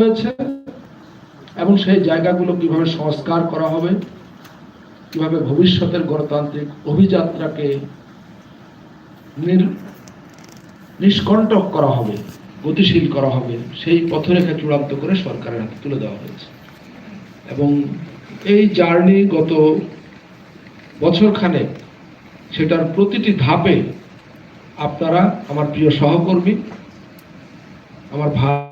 হয়েছে এবং সেই জায়গাগুলো কীভাবে সংস্কার করা হবে, কীভাবে ভবিষ্যতের গণতান্ত্রিক অভিযাত্রাকে নিষ্কণ্টক করা হবে, গতিশীল করা হবে, সেই পথরেখা চূড়ান্ত করে সরকারের হাতে তুলে দেওয়া হয়েছে। এবং এই জার্নি গত বছরখানে সেটার প্রতিটি ধাপে আপনারা, আমার প্রিয় সহকর্মী, আমার ভাই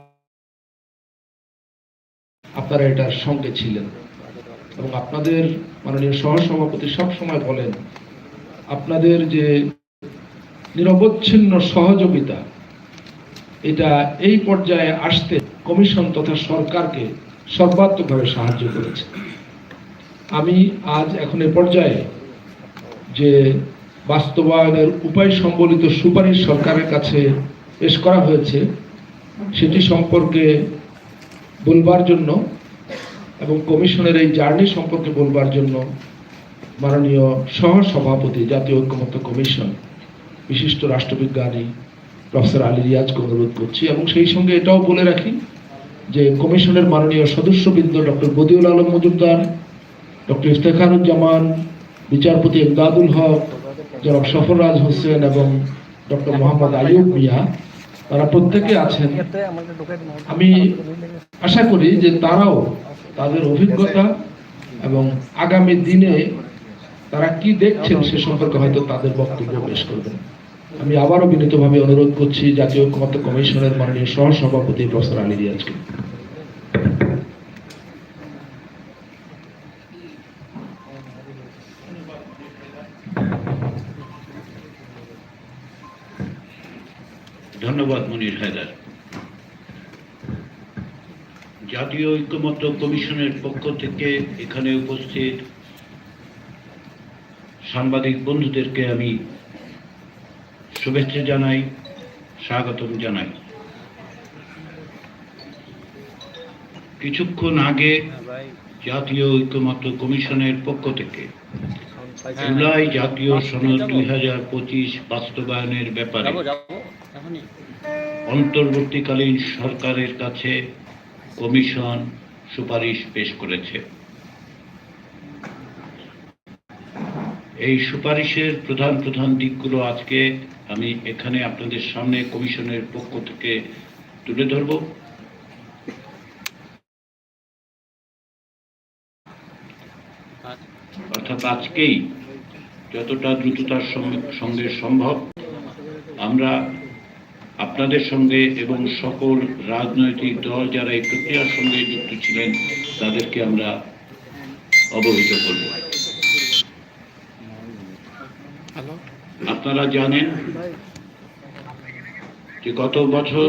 আপনারা এটার সঙ্গে ছিলেন। এবং আপনাদের মাননীয় সহ সহসভাপতি সবসময় বলেন, আপনাদের যে নিরবচ্ছিন্ন সহযোগিতা, এটা এই পর্যায়ে আসতে কমিশন তথা সরকারকে সর্বাত্মকভাবে সাহায্য করেছে। আমি আজ এখন এ পর্যায়ে যে বাস্তবায়নের উপায় সম্বলিত সুপারিশ সরকারের কাছে পেশ করা হয়েছে, সেটি সম্পর্কে বলবার জন্য এবং কমিশনের এই জার্নি সম্পর্কে বলবার জন্য মাননীয় সহ সভাপতি জাতীয় ঐক্যমত্য কমিশন, বিশিষ্ট রাষ্ট্রবিজ্ঞানী প্রফেসর আলী রিয়াজকে অনুরোধ করছি এবং সেই সঙ্গে এটাও বলে রাখি যে কমিশনের মাননীয় সদস্যবৃন্দ ডক্টর বদিউল আলম মজুমদার, ডক্টর ইফতেখারুজ্জামান, বিচারপতি ইমদাদুল হক, জনাব সফররাজ হোসেন এবং ডক্টর মোহাম্মদ আইয়ুব মিয়া, তারা প্রত্যেকে আছেন। আমি আশা করি যে তারাও তাদের অভিজ্ঞতা এবং আগামী দিনে তারা কি দেখছেন সে সম্পর্কে হয়তো তাদের বক্তব্য পেশ করবেন। আমি আবারও বিনীতভাবে অনুরোধ করছি জাতীয় ঐক্যমত্য কমিশনের মাননীয় সহ সভাপতি প্রফেসর আলী রিয়াজকে। ধন্যবাদ, মনির হায়দার। জাতীয় ঐক্যমত্য কমিশনের পক্ষ থেকে এখানে উপস্থিত সাংবাদিক বন্ধুদেরকে আমি শুভেচ্ছা জানাই স্বাগতম জানাই। কিছুক্ষণ আগে জাতীয় ঐক্যমত্য কমিশনের পক্ষ থেকে জুলাই জাতীয় সনদ দুই হাজার পঁচিশ বাস্তবায়নের ব্যাপারে অন্তর্বর্তীকালীন সরকারের কাছে কমিশন সুপারিশ পেশ করেছে। এই সুপারিশের প্রধান প্রধান দিকগুলো আজকে আমি এখানে আপনাদের সামনে কমিশনের পক্ষ থেকে তুলে ধরব। অর্থাৎ আজকেই যতটা দ্রুততার সঙ্গে- সম্ভব আমরা আপনাদের সঙ্গে এবং সকল রাজনৈতিক দল যারা এই প্রক্রিয়ার সঙ্গে যুক্ত ছিলেন তাদেরকে আমরা অবহিত করব। আপনারা জানেন যে গত বছর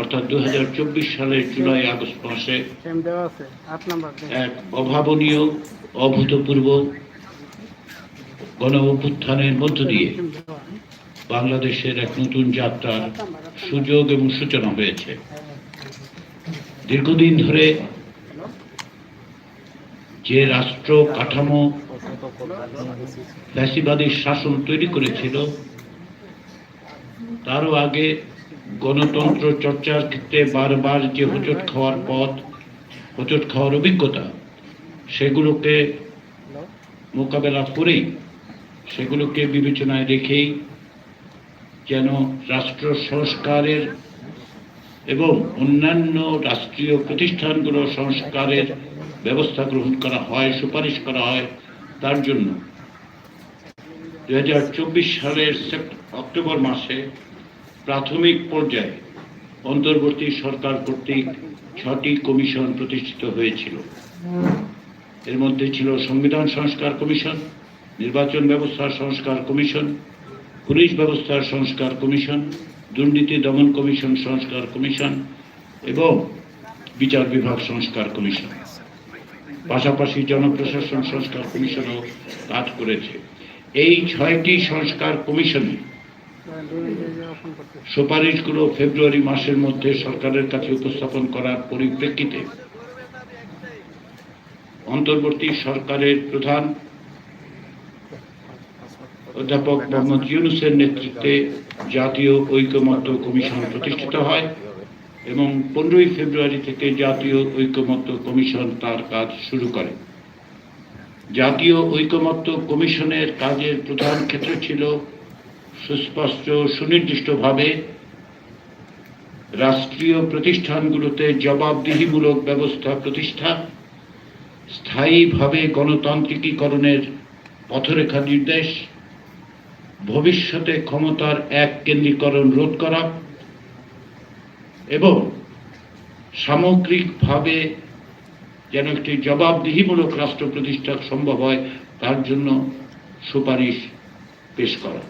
অর্থাৎ দু হাজার চব্বিশ সালের জুলাই আগস্ট মাসে এক অভাবনীয় অভূতপূর্ব গণ অভ্যুত্থানের মধ্য দিয়ে বাংলাদেশের এক নতুন যাত্রার সুযোগ এবং সূচনা হয়েছে। দীর্ঘদিন ধরে যে রাষ্ট্র কাঠামো ফ্যাসিবাদী শাসন তৈরি করেছিল, তারও আগে গণতন্ত্র চর্চার ক্ষেত্রে বারবার যে হোঁচট খাওয়ার পথ, হোঁচট খাওয়ার অভিজ্ঞতা, সেগুলোকে মোকাবেলা করেই সেগুলোকে বিবেচনায় রেখেই যেন রাষ্ট্র সংস্কারের এবং অন্যান্য রাষ্ট্রীয় প্রতিষ্ঠানগুলো সংস্কারের ব্যবস্থা গ্রহণ করা হয়, সুপারিশ করা হয়, তার জন্য। দু হাজার চব্বিশ সালের অক্টোবর মাসে প্রাথমিক পর্যায়ে অন্তর্বর্তী সরকার কর্তৃক ছটি কমিশন প্রতিষ্ঠিত হয়েছিল। এর মধ্যে ছিল সংবিধান সংস্কার কমিশন, নির্বাচন ব্যবস্থা সংস্কার কমিশন পুলিশ ব্যবস্থার সংস্কার কমিশন, দুর্নীতি দমন কমিশন, সংস্কার কমিশন এবং বিচার বিভাগ সংস্কার কমিশন। পাশাপাশি জনপ্রশাসন সংস্কার কমিশনও কাজ করেছে। এই ছয়টি সংস্কার কমিশনে সুপারিশগুলো ফেব্রুয়ারি মাসের মধ্যে সরকারের কাছে উপস্থাপন করার পরিপ্রেক্ষিতে অন্তর্বর্তী সরকারের প্রধান অধ্যাপক মোহাম্মদ ইউনুসের নেতৃত্বে জাতীয় ঐকমত্য কমিশন প্রতিষ্ঠিত হয় এবং পনেরোই ফেব্রুয়ারি থেকে জাতীয় ঐকমত্য কমিশন তার কাজ শুরু করে। জাতীয় ঐকমত্য কমিশনের কাজের প্রধান ক্ষেত্র ছিল সুস্পষ্ট সুনির্দিষ্টভাবে রাষ্ট্রীয় প্রতিষ্ঠানগুলোতে জবাবদিহিমূলক ব্যবস্থা প্রতিষ্ঠা, স্থায়ীভাবে গণতান্ত্রিকীকরণের পথরেখা নির্দেশ ভবিষ্যতে ক্ষমতার এক কেন্দ্রীকরণ রোধ করা এবং সামগ্রিকভাবে যেন একটি জবাবদিহিমূলক রাষ্ট্র প্রতিষ্ঠা সম্ভব হয়, তার জন্য সুপারিশ পেশ করা।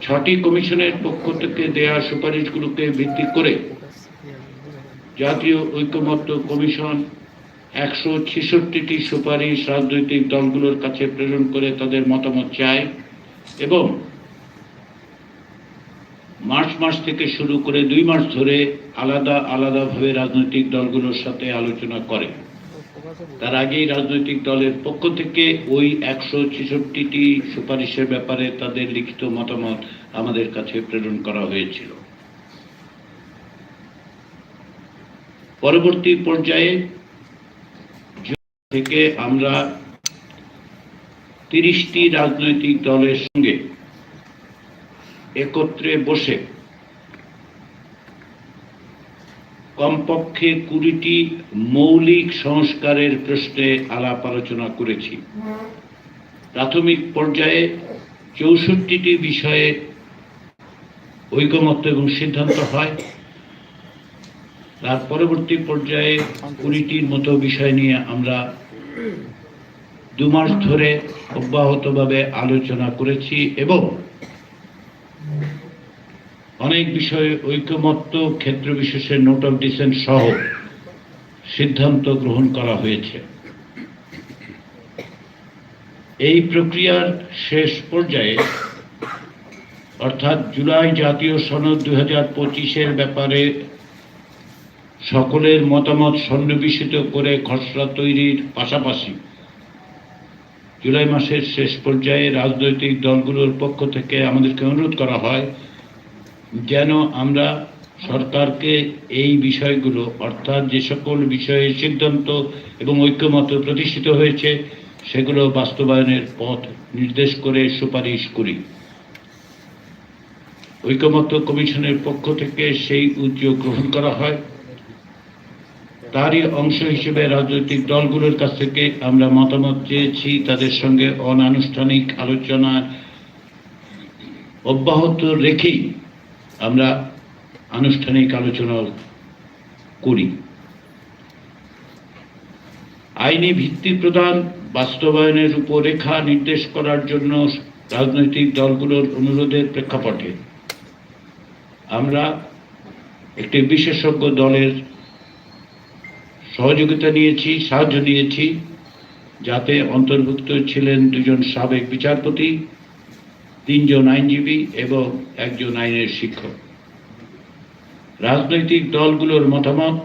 ছটি কমিশনের পক্ষ থেকে দেয়া সুপারিশগুলোকে ভিত্তি করে জাতীয় ঐকমত্য কমিশন একশো ছেষট্টিটি সুপারিশ রাজনৈতিক দলগুলোর কাছে প্রেরণ করে তাদের মতামত চায় এবং মার্চ মাস থেকে শুরু করে দুই মাস ধরে আলাদা আলাদাভাবে রাজনৈতিক দলগুলোর সাথে আলোচনা করে। তার আগেই রাজনৈতিক দলের পক্ষ থেকে ওই একশো ছেষট্টিটি সুপারিশের ব্যাপারে তাদের লিখিত মতামত আমাদের কাছে প্রেরণ করা হয়েছিল। পরবর্তী পর্যায়ে থেকে আমরা তিরিশটি রাজনৈতিক দলের সঙ্গে একত্রে বসে কমপক্ষে কুড়িটি মৌলিক সংস্কারের প্রশ্নে আলাপ আলোচনা করেছি। প্রাথমিক পর্যায়ে চৌষট্টিটি বিষয়ে ঐকমত্য এবং সিদ্ধান্ত হয়। তার পরবর্তী পর্যায়ে কুড়িটির মতো বিষয় নিয়ে আমরা দু মাস ধরে অব্যাহতভাবে আলোচনা করেছি এবং অনেক বিষয়ে ঐকমত্য, ক্ষেত্র বিশেষের নোট অফ ডিসেন্ট সহ সিদ্ধান্ত গ্রহণ করা হয়েছে। এই প্রক্রিয়ার শেষ পর্যায়ে, অর্থাৎ জুলাই জাতীয় সনদ দুই হাজার পঁচিশের ব্যাপারে সকলের মতামত সন্নিবেশিত করে খসড়া তৈরির পাশাপাশি জুলাই মাসের শেষ পর্যায়ে রাজনৈতিক দলগুলোর পক্ষ থেকে আমাদেরকে অনুরোধ করা হয় যেন আমরা সরকারকে এই বিষয়গুলো, অর্থাৎ যে সকল বিষয়ে সিদ্ধান্ত এবং ঐক্যমত প্রতিষ্ঠিত হয়েছে, সেগুলো বাস্তবায়নের পথ নির্দেশ করে সুপারিশ করি। ঐকমত্য কমিশনের পক্ষ থেকে সেই উদ্যোগ গ্রহণ করা হয়। তারই অংশ হিসেবে রাজনৈতিক দলগুলোর কাছ থেকে আমরা মতামত চেয়েছি, তাদের সঙ্গে অনানুষ্ঠানিক আলোচনা অব্যাহত রেখেই আমরা আনুষ্ঠানিক আলোচনা করি। আইনি ভিত্তি প্রদান, বাস্তবায়নের রূপরেখা নির্দেশ করার জন্য রাজনৈতিক দলগুলোর অনুরোধের প্রেক্ষাপটে আমরা একটি বিশেষজ্ঞ দলের সহযোগিতা নিয়েছি, সাহায্য নিয়েছি, যাতে অন্তর্ভুক্ত ছিলেন দুজন সাবেক বিচারপতি, তিনজন আইনজীবী এবং একজন আইনের শিক্ষক। রাজনৈতিক দলগুলোর মতামত,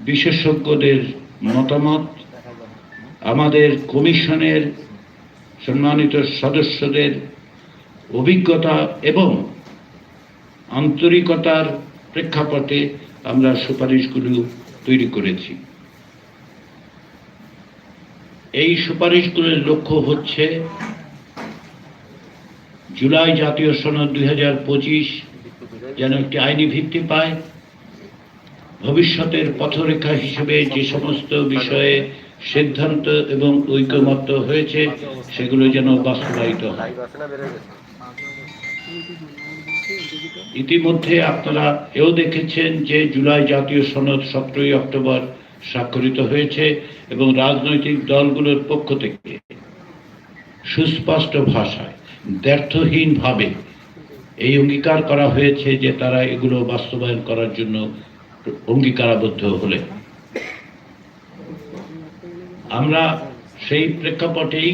বিশেষজ্ঞদের মতামত, আমাদের কমিশনের সম্মানিত সদস্যদের অভিজ্ঞতা এবং আন্তরিকতার প্রেক্ষাপটে আমরা সুপারিশগুলো তৈরি করেছি। এই সুপারিশগুলোর লক্ষ্য হচ্ছে জুলাই জাতীয় সনদ দুই হাজার পঁচিশ যেন একটি আইনি ভিত্তি পায়। ভবিষ্যতের পথরেখা হিসেবে যে সমস্ত বিষয়ে সিদ্ধান্ত এবং ঐকমত্য হয়েছে, সেগুলো যেন বাস্তবায়িত হয়। ইতিমধ্যে আপনারা এও দেখেছেন যে জুলাই জাতীয় সনদ সতেরোই অক্টোবর স্বাক্ষরিত হয়েছে এবং রাজনৈতিক দলগুলোর পক্ষ থেকে সুস্পষ্ট ভাষায় ব্যর্থহীন ভাবে এই অঙ্গীকার করা হয়েছে যে তারা এগুলো বাস্তবায়ন করার জন্য অঙ্গীকারাবদ্ধ হলে আমরা সেই প্রেক্ষাপটেই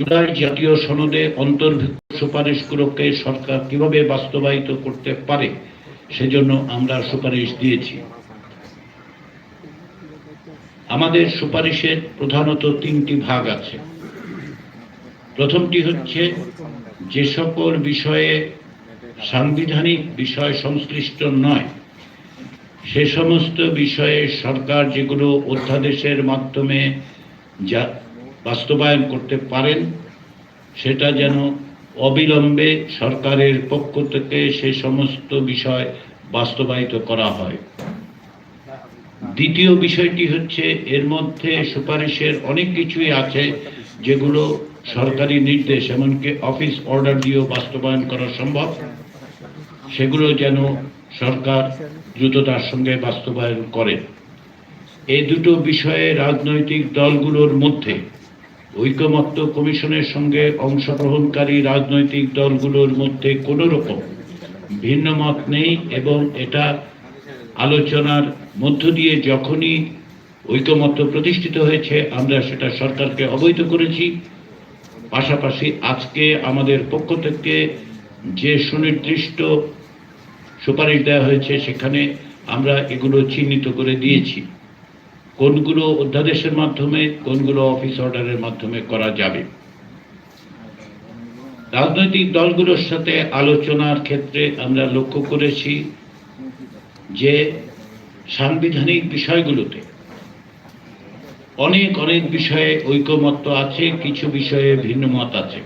জুলাই জাতীয় সনদে অন্তর্ভুক্ত সুপারিশগুলোকে সরকার কীভাবে বাস্তবায়িত করতে পারে, সেজন্য আমরা সুপারিশ দিয়েছি। আমাদের সুপারিশের প্রধানত তিনটি ভাগ আছে। প্রথমটি হচ্ছে, যে সকল বিষয়ে সাংবিধানিক বিষয় সংশ্লিষ্ট নয়, সে সমস্ত বিষয়ে সরকার যেগুলো অধ্যাদেশের মাধ্যমে যা বাস্তবায়ন করতে পারেন, সেটা যেন অবিলম্বে সরকারের পক্ষ থেকে সে সমস্ত বিষয় বাস্তবায়িত করা হয়। দ্বিতীয় বিষয়টি হচ্ছে, এর মধ্যে সুপারিশের অনেক কিছুই আছে যেগুলো সরকারি নির্দেশ, এমনকি অফিস অর্ডার দিয়েও বাস্তবায়ন করা সম্ভব। সেগুলো যেন সরকার দ্রুততার সঙ্গে বাস্তবায়ন করে। এই দুটো বিষয়ে রাজনৈতিক দলগুলোর মধ্যে ঐকমত্য কমিশনের সঙ্গে অংশগ্রহণকারী রাজনৈতিক দলগুলোর মধ্যে কোনো রকম ভিন্ন মত নেই এবং এটা আলোচনার মধ্য দিয়ে যখনই ঐকমত্য প্রতিষ্ঠিত হয়েছে, আমরা সেটা সরকারকে অবহিত করেছি। পাশাপাশি আজকে আমাদের পক্ষ থেকে যে সুনির্দিষ্ট সুপারিশ দেওয়া হয়েছে, সেখানে আমরা এগুলো চিহ্নিত করে দিয়েছি। কোনগুলো অধ্যাদেশের মাধ্যমে, কোনগুলো অফিস অর্ডারের মাধ্যমে করা যাবে। রাজনৈতিক দলগুলোর সাথে আলোচনার ক্ষেত্রে আমরা লক্ষ্য করেছি যে সাংবিধানিক বিষয়গুলোতে অনেক অনেক বিষয়ে ঐকমত্য আছে, কিছু বিষয়ে ভিন্ন মত আছে।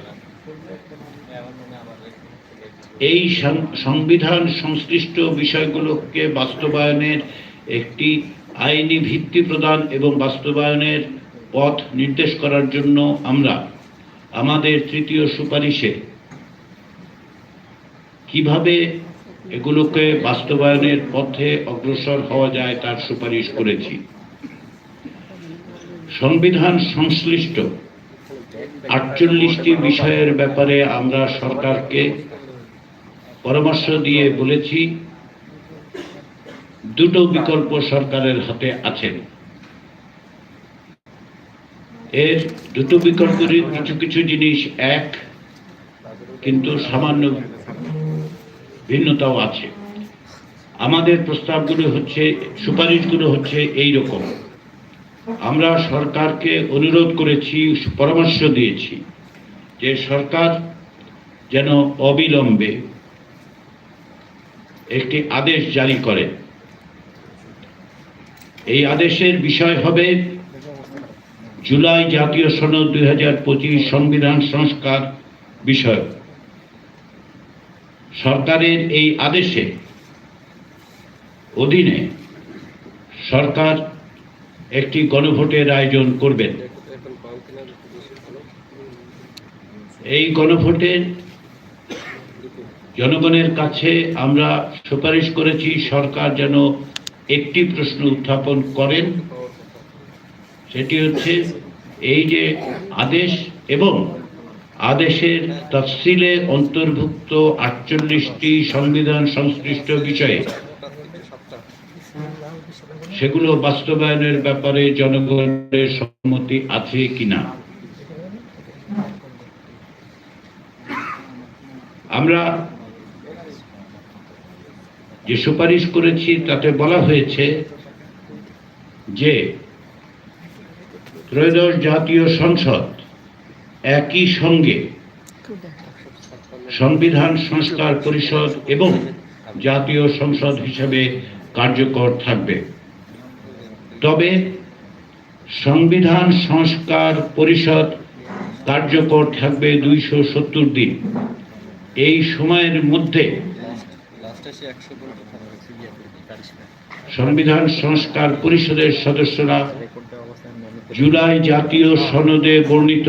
এই সংবিধান সংশ্লিষ্ট বিষয়গুলোকে বাস্তবায়নের একটি আইনি ভিত্তি প্রদান এবং বাস্তবায়নের পথ নির্দেশ করার জন্য আমরা আমাদের তৃতীয় সুপারিশে কীভাবে এগুলোকে বাস্তবায়নের পথে অগ্রসর হওয়া যায় তার সুপারিশ করেছি। সংবিধান সংশ্লিষ্ট আটচল্লিশটি বিষয়ের ব্যাপারে আমরা সরকারকে পরামর্শ দিয়ে বলেছি। দুটো বিকল্প সরকারের হাতে আছে এর দুটো বিকল্পের কিছু কিছু জিনিস এক, কিন্তু সামান্য ভিন্নতাও আছে। আমাদের প্রস্তাবগুলো হচ্ছে, সুপারিশগুলো হচ্ছে এই রকম আমরা সরকারকে অনুরোধ করেছি, পরামর্শ দিয়েছি যে সরকার যেন অবিলম্বে একটি আদেশ জারি করে। এই আদেশের বিষয় হবে জুলাই জাতীয় সনদ দুই হাজার পঁচিশ সংবিধান সংস্কার বিষয় সরকারের এই আদেশে অধীনে সরকার একটি গণভোটের আয়োজন করবেন। এই গণভোটের জনগণের কাছে আমরা সুপারিশ করেছি, সরকার যেন একটি প্রশ্ন উত্থাপন করেন। সেটি হচ্ছে, এই যে আদেশ এবং আদেশের তফসিলে অন্তর্ভুক্ত আটচল্লিশটি সংবিধান সংশ্লিষ্ট বিষয়ে, সেগুলো বাস্তবায়নের ব্যাপারে জনগণের সম্মতি আছে কিনা? আমরা যে সুপারিশ করেছি তাতে বলা হয়েছে যে ত্রয়োদশ জাতীয় সংসদ একই সঙ্গে সংবিধান সংস্কার পরিষদ এবং জাতীয় সংসদ হিসেবে কার্যকর থাকবে। তবে সংবিধান সংস্কার পরিষদ কার্যকর থাকবে দুইশো সত্তর দিন। এই সময়ের মধ্যে সংবিধান সংস্কার পরিষদের সদস্যরা জুলাই জাতীয় সনদে বর্ণিত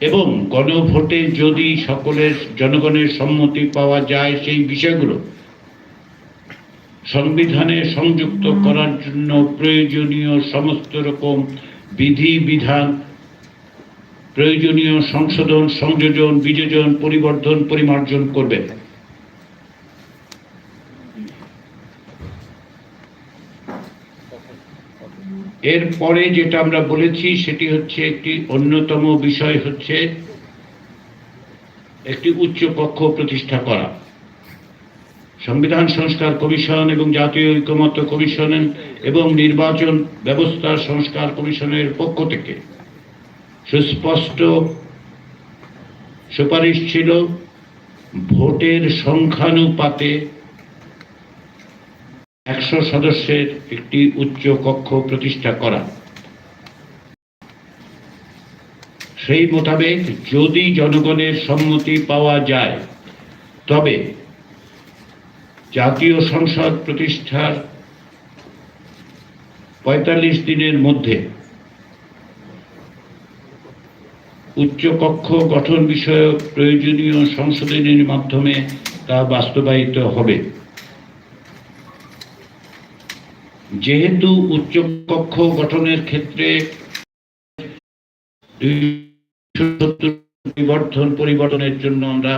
এবং গণভোটে যদি সকলের জনগণের সম্মতি পাওয়া যায় সেই বিষয়গুলো সংবিধানে সংযুক্ত করার জন্য প্রয়োজনীয় সমস্ত রকম বিধি বিধান প্রয়োজনীয় সংশোধন সংযোজন বিযোজন পরিবর্ধন পরিমার্জন করবেন। এরপরে যেটা আমরা বলেছি, সেটি হচ্ছে একটি অন্যতম বিষয় হচ্ছে একটি উচ্চ কক্ষ প্রতিষ্ঠা করা। সংবিধান সংস্কার কমিশন এবং জাতীয় ঐকমত্য কমিশন এবং নির্বাচন ব্যবস্থা সংস্কার কমিশনের পক্ষ থেকে সুস্পষ্ট সুপারিশ ছিল, ভোটের সংখ্যানুপাতে একশো সদস্যের একটি উচ্চ কক্ষ প্রতিষ্ঠা করা। সেই মোতাবেক যদি জনগণের সম্মতি পাওয়া যায়, তবে জাতীয় সংসদ প্রতিষ্ঠার পঁয়তাল্লিশ দিনের মধ্যে উচ্চকক্ষ গঠন বিষয়ক প্রয়োজনীয় সংশোধনের মাধ্যমে তা বাস্তবায়িত হবে। যেহেতু উচ্চকক্ষ গঠনের ক্ষেত্রে পরিবর্তন পরিবর্তনের জন্য আমরা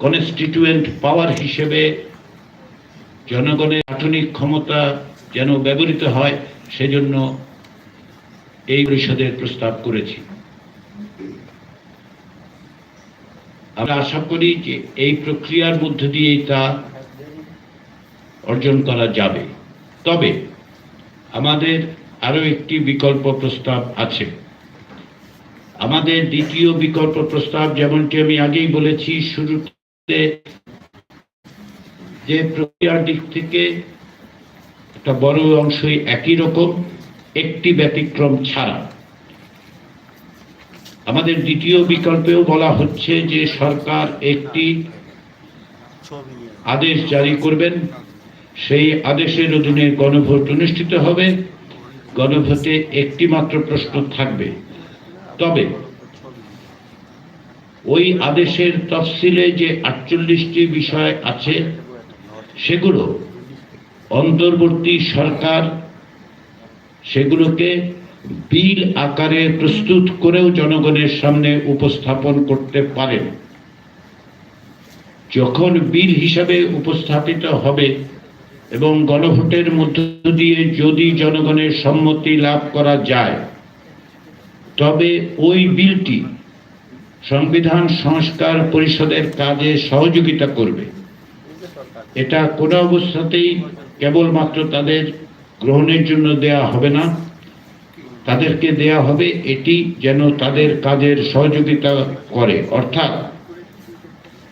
কনস্টিটিউয়েন্ট পাওয়ার হিসেবে জনগণের আধুনিক ক্ষমতা যেন ব্যবহৃত হয়, সেজন্য এই পরিষদের প্রস্তাব করেছি। আমরা আশা করি যে এই প্রক্রিয়ার মধ্য দিয়েই তা অর্জন করা যাবে। তবে আমাদের আরও একটি বিকল্প প্রস্তাব আছে। আমাদের দ্বিতীয় বিকল্প প্রস্তাব যেমনটি আমি আগেই বলেছি, শুরুতে যে প্রক্রিয়ার দিক থেকে একটা বড় অংশই একই রকম, একটি ব্যতিক্রম ছাড়া। আমাদের দ্বিতীয় বিকল্পেও বলা হচ্ছে যে সরকার একটি আদেশ জারি করবেন সেই আদেশের অধীনে গণভোট অনুষ্ঠিত হবে। গণভোটে একটি মাত্র প্রশ্ন থাকবে। তবে ওই আদেশের তফসিলে যে আটচল্লিশটি বিষয় আছে, সেগুলো অন্তর্বর্তী সরকার সেগুলোকে বিল আকারে প্রস্তুত করেও জনগণের সামনে উপস্থাপন করতে পারেন। যখন বিল হিসাবে উপস্থাপিত হবে এবং গণভোটের মধ্য দিয়ে যদি জনগণের সম্মতি লাভ করা যায়, তবে ওই বিলটি সংবিধান সংস্কার পরিষদের কাজে সহযোগিতা করবে। এটা কোনো অবস্থাতেই কেবলমাত্র তাদের গ্রহণের জন্য দেয়া হবে না। তাদেরকে দেয়া হবে এটি যেন তাদের কাজের সহযোগিতা করে। অর্থাৎ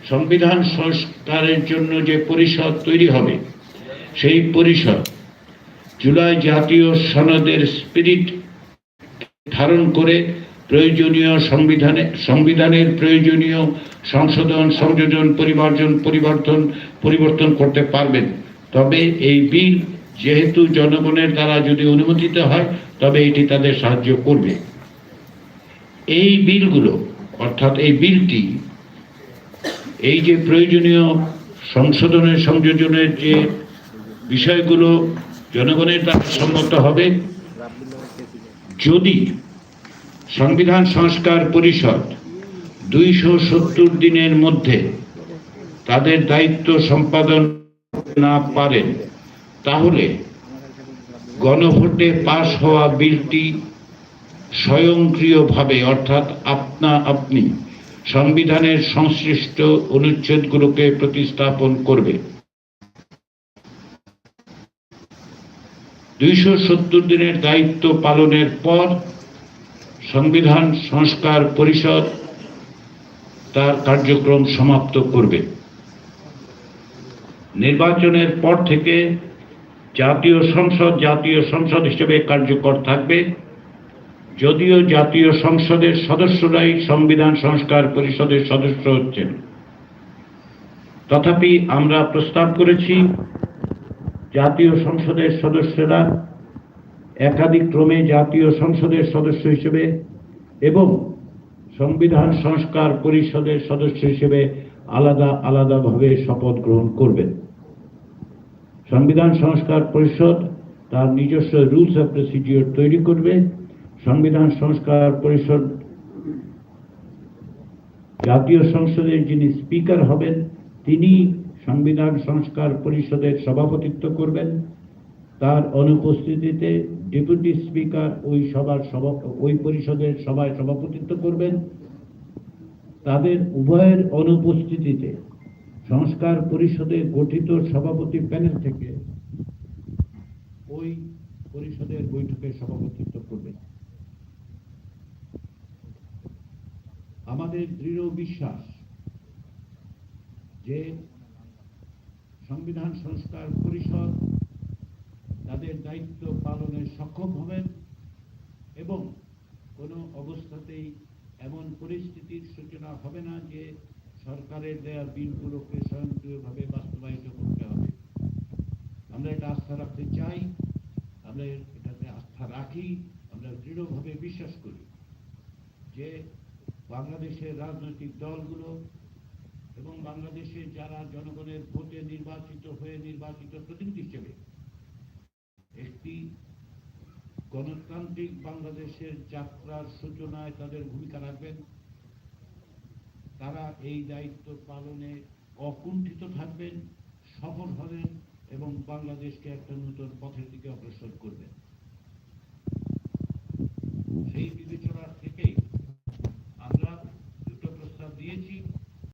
সংবিধান সংস্কারের জন্য যে পরিষদ তৈরি হবে সেই পরিষদ জুলাই জাতীয় সনদের স্পিরিট ধারণ করে প্রয়োজনীয় সংবিধানে, সংবিধানের প্রয়োজনীয় সংশোধন, সংযোজন, পরিমার্জন, পরিবর্তন পরিবর্তন করতে পারবেন। তবে এই বিল যেহেতু জনগণের দ্বারা যদি অনুমোদিত হয়, তবে এটি তাদের সাহায্য করবে। এই বিলগুলো, অর্থাৎ এই বিলটি, এই যে প্রয়োজনীয় সংশোধনের, সংযোজনের যে বিষয়গুলো জনগণের দ্বারা সম্মত হবে। যদি সংবিধান সংস্কার পরিষদ দুইশো সত্তর দিনের মধ্যে তাদের দায়িত্ব সম্পাদন না পারেন, তাহলে গণভোটে পাশ হওয়া বিলটি স্বয়ংক্রিয়ভাবে, অর্থাৎ আপনা আপনি সংবিধানের সংশ্লিষ্ট অনুচ্ছেদগুলোকে প্রতিস্থাপন করবে। দুইশো সত্তর দিনের দায়িত্ব পালনের পর সংবিধান সংস্কার পরিষদ তার কার্যক্রম সমাপ্ত করবে। নির্বাচনের পর থেকে জাতীয় সংসদ জাতীয় সংসদ হিসেবে কার্যকর থাকবে। যদিও জাতীয় সংসদের সদস্যরাই সংবিধান সংস্কার পরিষদের সদস্য হচ্ছেন। তথাপি আমরা প্রস্তাব করেছি জাতীয় সংসদের সদস্যরা একাধিক ক্রমে জাতীয় সংসদের সদস্য হিসেবে এবং সংবিধান সংস্কার পরিষদের সদস্য হিসেবে আলাদা আলাদাভাবে শপথ গ্রহণ করবেন। সংবিধান সংস্কার পরিষদ তার নিজস্ব রুলস অফ প্রসিডিওর তৈরি করবে। সংবিধান সংস্কার পরিষদ জাতীয় সংসদের যিনি স্পিকার হবেন তিনি সংবিধান সংস্কার পরিষদের সভাপতিত্ব করবেন। তার অনুপস্থিতিতে ডেপুটি স্পিকার ওই সভার সভা ওই পরিষদের সভায় সভাপতিত্ব করবেন। তাদের উভয়ের অনুপস্থিতিতে সংস্কার পরিষদে গঠিত সভাপতি প্যানেল থেকে ওই পরিষদের বৈঠকে সভাপতিত্ব করবেন। আমাদের দৃঢ় বিশ্বাস যে সংবিধান সংস্কার পরিষদ, তাদের দায়িত্ব পালনে সক্ষম হবেন এবং কোনো অবস্থাতেই এমন পরিস্থিতির সূচনা হবে না যে সরকারের দেয়া বিলগুলোকে স্বয়ংক্রিয়ভাবে বাস্তবায়িত করতে হবে। আমরা এটা আস্থা রাখতে চাই, আমরা এটাতে আস্থা রাখি, আমরা দৃঢ়ভাবে বিশ্বাস করি যে বাংলাদেশের রাজনৈতিক দলগুলো এবং বাংলাদেশে যারা জনগণের ভোটে নির্বাচিত হয়ে নির্বাচিত প্রতিনিধি হিসেবে একটি গণতান্ত্রিক বাংলাদেশের যাত্রার সূচনায় তাদের ভূমিকা রাখবেন, তারা এই দায়িত্ব পালনে অকুণ্ঠিত থাকবেন, সফল হবেন এবং বাংলাদেশকে একটা নতুন পথের দিকে অগ্রসর করবেন। সেই বিবেচনা